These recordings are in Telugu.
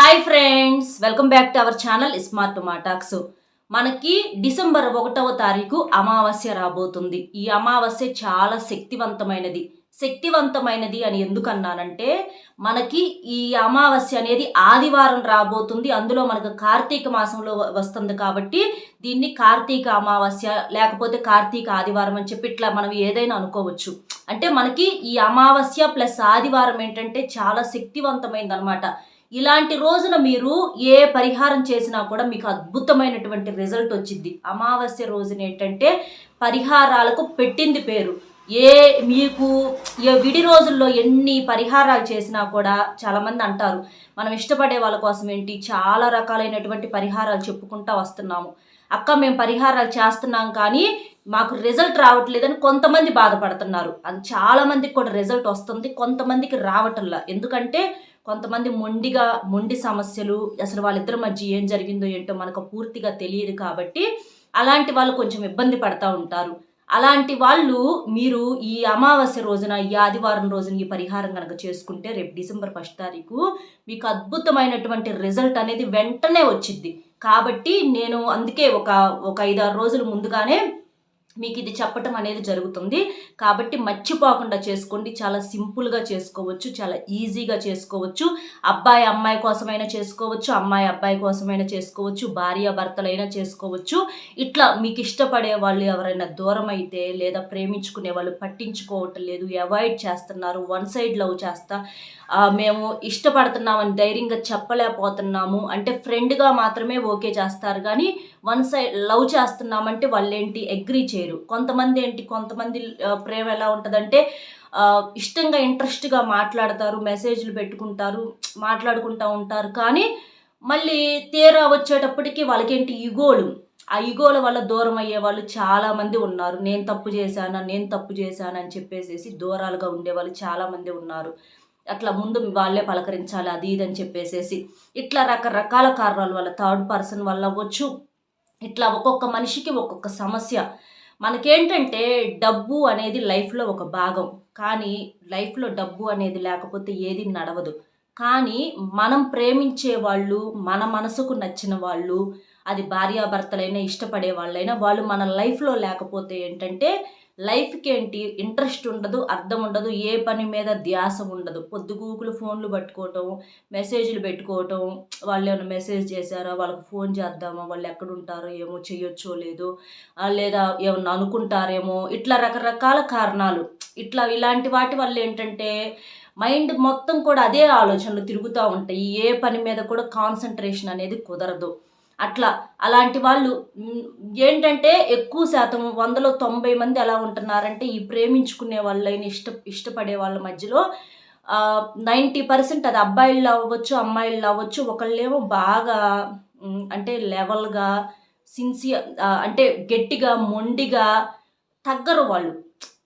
Hi friends welcome back to our channel smart మాటాక్స్ మనకి డిసెంబర్ ఒకటవ తారీఖు అమావాస్య రాబోతుంది. ఈ అమావాస్య చాలా శక్తివంతమైనది. శక్తివంతమైనది అని ఎందుకు అన్నానంటే మనకి ఈ అమావాస్య అనేది ఆదివారం రాబోతుంది. అందులో మనకు కార్తీక మాసంలో వస్తుంది కాబట్టి దీన్ని కార్తీక అమావాస్య లేకపోతే కార్తీక ఆదివారం అని చెప్పి ఇట్లా మనం ఏదైనా అనుకోవచ్చు. అంటే మనకి ఈ అమావాస్య ప్లస్ ఆదివారం ఏంటంటే చాలా శక్తివంతమైంది అనమాట ఇలాంటి రోజున మీరు ఏ పరిహారం చేసినా కూడా మీకు అద్భుతమైనటువంటి రిజల్ట్ వచ్చింది. అమావాస్య రోజున ఏంటంటే పరిహారాలకు పెట్టింది పేరు. ఏ మీకు ఏ విడి రోజుల్లో ఎన్ని పరిహారాలు చేసినా కూడా చాలామంది అంటారు మనం ఇష్టపడే వాళ్ళ కోసం ఏంటి చాలా రకాలైనటువంటి పరిహారాలు చెప్పుకుంటా వస్తున్నాము. అక్క మేము పరిహారాలు చేస్తున్నాం కానీ మాకు రిజల్ట్ రావట్లేదని కొంతమంది బాధపడుతున్నారు. అది చాలామందికి కూడా రిజల్ట్ వస్తుంది కొంతమందికి రావటంలా. ఎందుకంటే కొంతమంది మొండిగా మొండి సమస్యలు అసలు వాళ్ళిద్దరి మధ్య ఏం జరిగిందో ఏంటో మనకు పూర్తిగా తెలియదు కాబట్టి అలాంటి వాళ్ళు కొంచెం ఇబ్బంది పడతా ఉంటారు. అలాంటి వాళ్ళు మీరు ఈ అమావాస్య రోజున ఈ ఆదివారం రోజున ఈ పరిహారం కనుక చేసుకుంటే రేపు డిసెంబర్ ఫస్ట్ తారీఖు మీకు అద్భుతమైనటువంటి రిజల్ట్ అనేది వెంటనే వచ్చింది కాబట్టి నేను అందుకే ఒక ఒక ఐదారు రోజులు ముందుగానే మీకు ఇది చెప్పటం అనేది జరుగుతుంది. కాబట్టి మర్చిపోకుండా చేసుకోండి. చాలా సింపుల్గా చేసుకోవచ్చు. చాలా ఈజీగా చేసుకోవచ్చు. అబ్బాయి అమ్మాయి కోసమైనా చేసుకోవచ్చు. అమ్మాయి అబ్బాయి కోసమైనా చేసుకోవచ్చు. భార్య భర్తలైనా చేసుకోవచ్చు. ఇట్లా మీకు ఇష్టపడే వాళ్ళు ఎవరైనా దూరం అయితే లేదా ప్రేమించుకునే వాళ్ళు పట్టించుకోవటం లేదు. అవాయిడ్ చేస్తున్నారు. వన్ సైడ్ లవ్ చేస్తా. మేము ఇష్టపడుతున్నామని ధైర్యంగా చెప్పలేకపోతున్నాము. అంటే ఫ్రెండ్గా మాత్రమే ఓకే చేస్తారు. కానీ వన్ సైడ్ లవ్ చేస్తున్నామంటే వాళ్ళు ఏంటి అగ్రీ చేయరు. కొంతమంది ఏంటి కొంతమంది ప్రేమ ఎలా ఉంటుందంటే ఇష్టంగా ఇంట్రెస్ట్గా మాట్లాడతారు మెసేజ్లు పెట్టుకుంటారు మాట్లాడుకుంటూ ఉంటారు. కానీ మళ్ళీ తీరా వచ్చేటప్పటికి వాళ్ళకేంటి ఇగోలు ఆ ఇగోల వల్ల దూరం అయ్యే వాళ్ళు చాలామంది ఉన్నారు. నేను తప్పు చేశానా నేను తప్పు చేశానని చెప్పేసేసి దూరాలుగా ఉండేవాళ్ళు చాలామంది ఉన్నారు. అట్లా ముందు వాళ్ళే పలకరించాలి అది ఇది అని చెప్పేసేసి. ఇట్లా రకరకాల కారణాల వల్ల థర్డ్ పర్సన్ వల్ల అవ్వచ్చు ఇట్లా ఒక్కొక్క మనిషికి ఒక్కొక్క సమస్య. మనకేంటంటే డబ్బు అనేది లైఫ్లో ఒక భాగం. కానీ లైఫ్లో డబ్బు అనేది లేకపోతే ఏది నడవదు. కానీ మనం ప్రేమించే వాళ్ళు మన మనసుకు నచ్చిన వాళ్ళు అది భార్యాభర్తలైనా ఇష్టపడే వాళ్ళైనా వాళ్ళు మన లైఫ్లో లేకపోతే ఏంటంటే లైఫ్కి ఏంటి ఇంట్రెస్ట్ ఉండదు అర్థం ఉండదు ఏ పని మీద ధ్యాస ఉండదు. పొద్దుగూకులు ఫోన్లు పట్టుకోవటం మెసేజ్లు పెట్టుకోవటం వాళ్ళు ఏమైనా మెసేజ్ చేశారా? వాళ్ళకి ఫోన్ చేద్దామా? వాళ్ళు ఎక్కడుంటారో ఏమో చేయొచ్చో లేదో లేదా ఏమన్నా అనుకుంటారేమో ఇట్లా రకరకాల కారణాలు. ఇట్లా ఇలాంటి వాటి వల్ల ఏంటంటే మైండ్ మొత్తం కూడా అదే ఆలోచనలు తిరుగుతూ ఉంటాయి. ఏ పని మీద కూడా కాన్సన్ట్రేషన్ అనేది కుదరదు. అట్లా. అలాంటి వాళ్ళు ఏంటంటే ఎక్కువ శాతం వందలో తొంభై మంది ఎలా ఉంటున్నారంటే ఈ ప్రేమించుకునే వాళ్ళని ఇష్ట ఇష్టపడే వాళ్ళ మధ్యలో నైంటీ పర్సెంట్ అది అబ్బాయిలు అవ్వచ్చు అమ్మాయిలు అవ్వచ్చు ఒకళ్ళేమో బాగా అంటే లెవెల్గా సిన్సియర్ అంటే గట్టిగా మొండిగా తగ్గరు వాళ్ళు.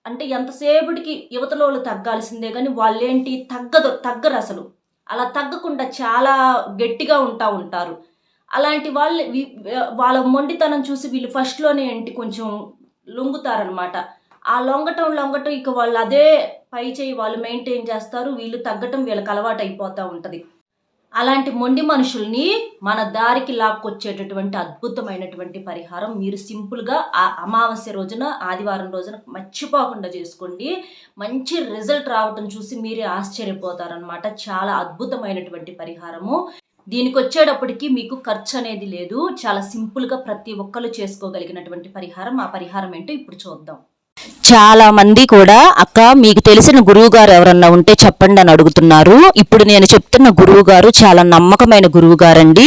అంటే ఎంతసేపటికి యువతలో వాళ్ళు తగ్గాల్సిందే కానీ వాళ్ళేంటి తగ్గదు తగ్గరు అసలు. అలా తగ్గకుండా చాలా గట్టిగా ఉంటా ఉంటారు. అలాంటి వాళ్ళు వాళ్ళ మొండితనం చూసి వీళ్ళు ఫస్ట్లోనే ఏంటి కొంచెం లొంగుతారనమాట ఆ లొంగటం లొంగటం ఇక వాళ్ళు అదే పై చేయి వాళ్ళు మెయింటైన్ చేస్తారు వీళ్ళు తగ్గటం వీళ్ళకి అలవాటు అయిపోతూ ఉంటుంది. అలాంటి మొండి మనుషుల్ని మన దారికి లాక్కొచ్చేటటువంటి అద్భుతమైనటువంటి పరిహారం మీరు సింపుల్గా ఆ అమావాస్య రోజున ఆదివారం రోజున మర్చిపోకుండా చేసుకోండి. మంచి రిజల్ట్ రావటం చూసి మీరే ఆశ్చర్యపోతారనమాట చాలా అద్భుతమైనటువంటి పరిహారము. దీనికి వచ్చేటప్పటికి మీకు ఖర్చు అనేది లేదు. చాలా సింపుల్గా ప్రతి ఒక్కరు చేసుకోగలిగినటువంటి పరిహారం. ఆ పరిహారం ఏంటో ఇప్పుడు చూద్దాం. చాలా మంది కూడా అక్క మీకు తెలిసిన గురువు గారు ఎవరన్నా ఉంటే చెప్పండి అని అడుగుతున్నారు. ఇప్పుడు నేను చెప్తున్న గురువు గారు చాలా నమ్మకమైన గురువు గారండి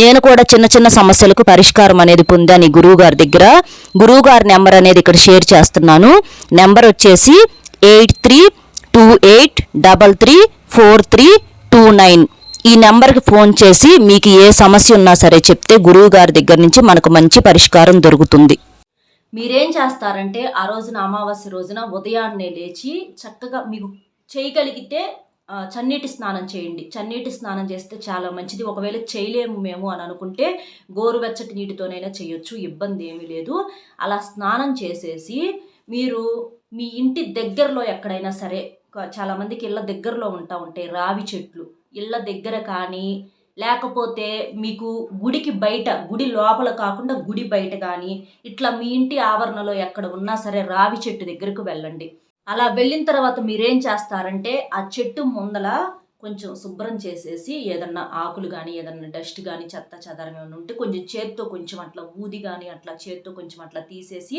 నేను కూడా చిన్న చిన్న సమస్యలకు పరిష్కారం అనేది పొందాను ఈ గురువుగారి దగ్గర. గురువుగారి నెంబర్ అనేది ఇక్కడ షేర్ చేస్తున్నాను. నెంబర్ వచ్చేసి eight three two eight double three four three two nine. ఈ నెంబర్కి ఫోన్ చేసి మీకు ఏ సమస్య ఉన్నా సరే చెప్తే గురువు గారి దగ్గర నుంచి మనకు మంచి పరిష్కారం దొరుకుతుంది. మీరేం చేస్తారంటే ఆ రోజున అమావాస్య రోజున ఉదయాన్నే లేచి చక్కగా మీకు చేయగలిగితే చన్నీటి స్నానం చేయండి. చన్నీటి స్నానం చేస్తే చాలా మంచిది. ఒకవేళ చేయలేము మేము అని అనుకుంటే గోరువెచ్చటి నీటితోనైనా చేయొచ్చు. ఇబ్బంది ఏమీ లేదు. అలా స్నానం చేసేసి మీరు మీ ఇంటి దగ్గరలో ఎక్కడైనా సరే చాలామందికి ఇళ్ళ దగ్గరలో ఉంటా ఉంటాయి రావి చెట్లు ఇళ్ళ దగ్గర కానీ లేకపోతే మీకు గుడికి బయట గుడి లోపల కాకుండా గుడి బయట కానీ ఇట్లా మీ ఇంటి ఆవరణలో ఎక్కడ ఉన్నా సరే రావి చెట్టు దగ్గరకు వెళ్ళండి. అలా వెళ్ళిన తర్వాత మీరేం చేస్తారంటే ఆ చెట్టు ముందల కొంచెం శుభ్రం చేసేసి ఏదన్నా ఆకులు కానీ ఏదన్నా డస్ట్ కానీ చెత్త చెదారం ఏమైనా ఉంటే కొంచెం చేత్తో కొంచెం అట్లా ఊది కానీ అట్లా చేత్తో కొంచెం అట్లా తీసేసి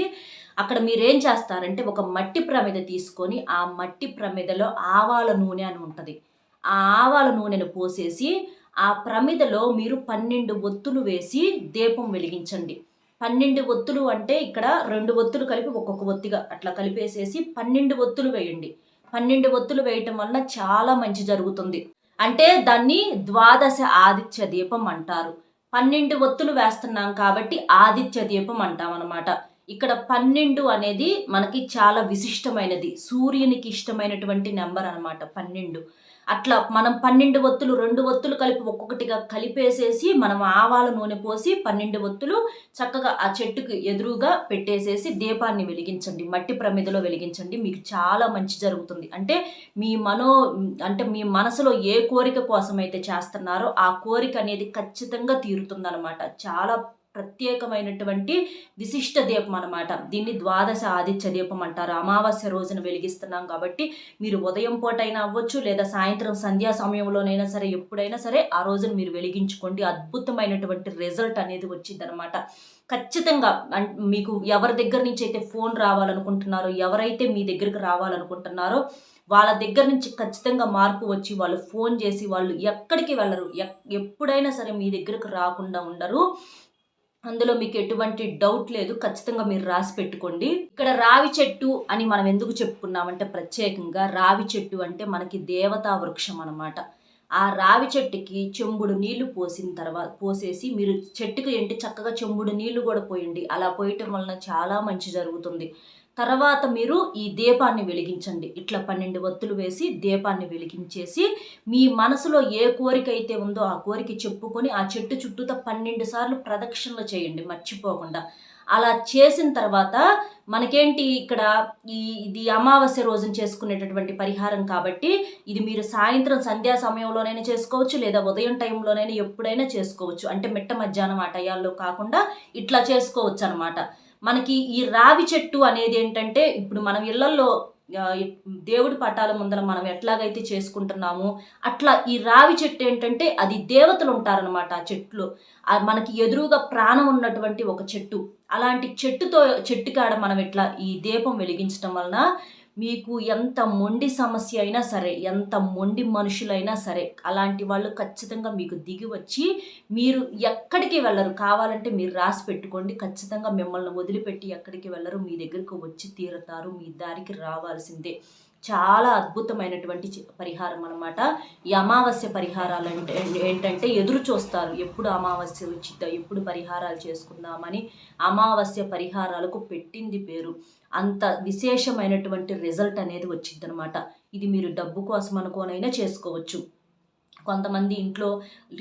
అక్కడ మీరేం చేస్తారంటే ఒక మట్టి ప్రమిద తీసుకొని ఆ మట్టి ప్రమిదలో ఆవాల నూనె అని ఉంటుంది. ఆ ఆవాల నూనెను పోసేసి ఆ ప్రమిదలో మీరు పన్నెండు ఒత్తులు వేసి దీపం వెలిగించండి. పన్నెండు ఒత్తులు అంటే ఇక్కడ రెండు ఒత్తులు కలిపి ఒక్కొక్క ఒత్తిగా అట్లా కలిపేసేసి పన్నెండు ఒత్తులు వేయండి. పన్నెండు ఒత్తులు వేయటం వలన చాలా మంచి జరుగుతుంది. అంటే దాన్ని ద్వాదశ ఆదిత్య దీపం అంటారు. పన్నెండు ఒత్తులు వేస్తున్నాం కాబట్టి ఆదిత్య దీపం అంటాం అనమాట ఇక్కడ పన్నెండు అనేది మనకి చాలా విశిష్టమైనది. సూర్యునికి ఇష్టమైనటువంటి నెంబర్ అనమాట పన్నెండు. అట్లా మనం పన్నెండు ఒత్తులు రెండు ఒత్తులు కలిపి ఒక్కొక్కటిగా కలిపేసేసి మనం ఆవాల నూనె పోసి పన్నెండు ఒత్తులు చక్కగా ఆ చెట్టుకు ఎదురుగా పెట్టేసేసి దీపాన్ని వెలిగించండి మట్టి ప్రమిదలో వెలిగించండి. మీకు చాలా మంచి జరుగుతుంది. అంటే మీ మనో అంటే మీ మనసులో ఏ కోరిక కోసం అయితే చేస్తున్నారో ఆ కోరిక అనేది ఖచ్చితంగా తీరుతుందన్నమాట. చాలా ప్రత్యేకమైనటువంటి విశిష్ట దీపం అనమాట దీన్ని ద్వాదశ ఆదిత్య దీపం అంటారు. అమావాస్య రోజున వెలిగిస్తున్నాం కాబట్టి మీరు ఉదయం పూట అయినా అవ్వచ్చు లేదా సాయంత్రం సంధ్యా సమయంలోనైనా సరే ఎప్పుడైనా సరే ఆ రోజున మీరు వెలిగించుకోండి. అద్భుతమైనటువంటి రిజల్ట్ అనేది వచ్చింది అనమాట ఖచ్చితంగా అన్- మీకు ఎవరి దగ్గర నుంచి అయితే ఫోన్ రావాలనుకుంటున్నారో ఎవరైతే మీ దగ్గరికి రావాలనుకుంటున్నారో వాళ్ళ దగ్గర నుంచి ఖచ్చితంగా మార్పు వచ్చి వాళ్ళు ఫోన్ చేసి వాళ్ళు ఎక్కడికి వెళ్ళరు. ఎప్పుడైనా సరే మీ దగ్గరకు రాకుండా ఉండరు. అందులో మీకు ఎటువంటి డౌట్ లేదు ఖచ్చితంగా మీరు రాసి పెట్టుకోండి. ఇక్కడ రావి చెట్టు అని మనం ఎందుకు చెప్పుకున్నామంటే ప్రత్యేకంగా రావి చెట్టు అంటే మనకి దేవతా వృక్షం అనమాట ఆ రావి చెట్టుకి చెంబుడు నీళ్ళు పోసిన తర్వాత పోసేసి మీరు చెట్టుకి ఏంటి చక్కగా చెంబుడు నీళ్ళు కూడా పోయండి. అలా పోయటం వలన చాలా మంచి జరుగుతుంది. తర్వాత మీరు ఈ దీపాన్ని వెలిగించండి. ఇట్లా పన్నెండు వత్తులు వేసి దీపాన్ని వెలిగించేసి మీ మనసులో ఏ కోరిక అయితే ఉందో ఆ కోరిక చెప్పుకొని ఆ చెట్టు చుట్టూతో పన్నెండు సార్లు ప్రదక్షిణలు చేయండి మర్చిపోకుండా. అలా చేసిన తర్వాత మనకేంటి ఇక్కడ ఈ ఇది అమావాస్య రోజున చేసుకునేటటువంటి పరిహారం కాబట్టి ఇది మీరు సాయంత్రం సంధ్యా సమయంలోనైనా చేసుకోవచ్చు లేదా ఉదయం టైంలోనైనా ఎప్పుడైనా చేసుకోవచ్చు. అంటే మిట్ట మధ్యాహ్నం ఆ టయాల్లో కాకుండా ఇట్లా చేసుకోవచ్చు అనమాట మనకి ఈ రావి చెట్టు అనేది ఏంటంటే ఇప్పుడు మనం ఇళ్ళల్లో దేవుడి పటాల ముందర మనం ఎట్లాగైతే చేసుకుంటున్నామో అట్లా ఈ రావి చెట్టు ఏంటంటే అది దేవతలు ఉంటారనమాట ఆ చెట్లు. మనకి ఎదురుగా ప్రాణం ఉన్నటువంటి ఒక చెట్టు. అలాంటి చెట్టుతో చెట్టు కాడ మనం ఇట్లా ఈ దీపం వెలిగించడం వలన మీకు ఎంత మొండి సమస్య అయినా సరే ఎంత మొండి మనుషులైనా సరే అలాంటి వాళ్ళు ఖచ్చితంగా మీకు దిగి వచ్చి మీరు ఎక్కడికి వెళ్ళరు. కావాలంటే మీరు రాసి పెట్టుకోండి. ఖచ్చితంగా మిమ్మల్ని వదిలిపెట్టి ఎక్కడికి వెళ్ళరు. మీ దగ్గరకు వచ్చి తీరుతారు. మీ దారికి రావాల్సిందే. చాలా అద్భుతమైనటువంటి పరిహారం అనమాట ఈ అమావాస్య పరిహారాలు అంటే ఏంటంటే ఎదురు చూస్తారు. ఎప్పుడు అమావాస్య ఉచిత ఎప్పుడు పరిహారాలు చేసుకుందామని అమావాస్య పరిహారాలకు పెట్టింది పేరు. అంత విశేషమైనటువంటి రిజల్ట్ అనేది వచ్చిందనమాట ఇది మీరు డబ్బు కోసం అనుకోనైనా చేసుకోవచ్చు. కొంతమంది ఇంట్లో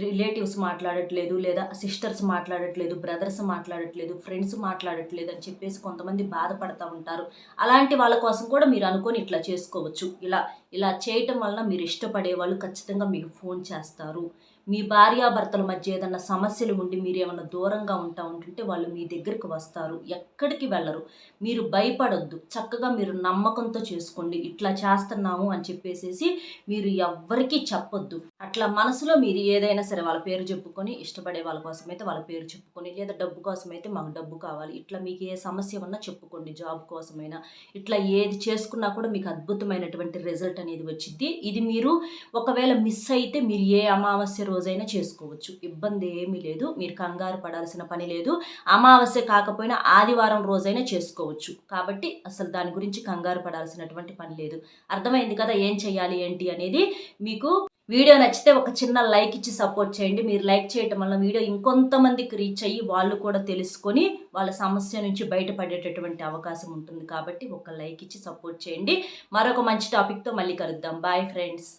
రిలేటివ్స్ మాట్లాడట్లేదు లేదా సిస్టర్స్ మాట్లాడట్లేదు బ్రదర్స్ మాట్లాడట్లేదు ఫ్రెండ్స్ మాట్లాడట్లేదు అని చెప్పేసి కొంతమంది బాధపడతా ఉంటారు. అలాంటి వాళ్ళ కోసం కూడా మీరు అనుకొని ఇట్లా చేసుకోవచ్చు. ఇలా ఇలా చేయటం వలన మీరు ఇష్టపడే వాళ్ళు ఖచ్చితంగా మీకు ఫోన్ చేస్తారు. మీ భార్యాభర్తల మధ్య ఏదన్నా సమస్యలు ఉండి మీరు ఏమన్నా దూరంగా ఉంటా ఉంటుంటే వాళ్ళు మీ దగ్గరికి వస్తారు. ఎక్కడికి వెళ్ళరు. మీరు భయపడొద్దు. చక్కగా మీరు నమ్మకంతో చేసుకోండి. ఇట్లా చేస్తున్నాము అని చెప్పేసేసి మీరు ఎవ్వరికీ చెప్పొద్దు. అట్లా మనసులో మీరు ఏదైనా సరే వాళ్ళ పేరు చెప్పుకొని ఇష్టపడే వాళ్ళ కోసమైతే వాళ్ళ పేరు చెప్పుకొని లేదా డబ్బు కోసమైతే మాకు డబ్బు కావాలి. ఇట్లా మీకు ఏ సమస్య ఉన్నా చెప్పుకోండి. జాబ్ కోసమైనా. ఇట్లా ఏది చేసుకున్నా కూడా మీకు అద్భుతమైనటువంటి రిజల్ట్ అనేది వచ్చింది ఇది మీరు ఒకవేళ మిస్ అయితే మీరు ఏ అమావాస్య రోజైనా చేసుకోవచ్చు. ఇబ్బంది ఏమీ లేదు. మీరు కంగారు పడాల్సిన పని లేదు. అమావాస్య కాకపోయినా ఆదివారం రోజైనా చేసుకోవచ్చు. కాబట్టి అసలు దాని గురించి కంగారు పడాల్సినటువంటి పని లేదు. అర్థమైంది కదా ఏం చేయాలి ఏంటి అనేది? మీకు వీడియో నచ్చితే ఒక చిన్న లైక్ ఇచ్చి సపోర్ట్ చేయండి. మీరు లైక్ చేయటం వల్ల వీడియో ఇంకొంతమందికి రీచ్ అయ్యి వాళ్ళు కూడా తెలుసుకొని వాళ్ళ సమస్య నుంచి బయటపడేటటువంటి అవకాశం ఉంటుంది. కాబట్టి ఒక లైక్ ఇచ్చి సపోర్ట్ చేయండి. మరొక మంచి టాపిక్తో మళ్ళీ కలుద్దాం. Bye friends.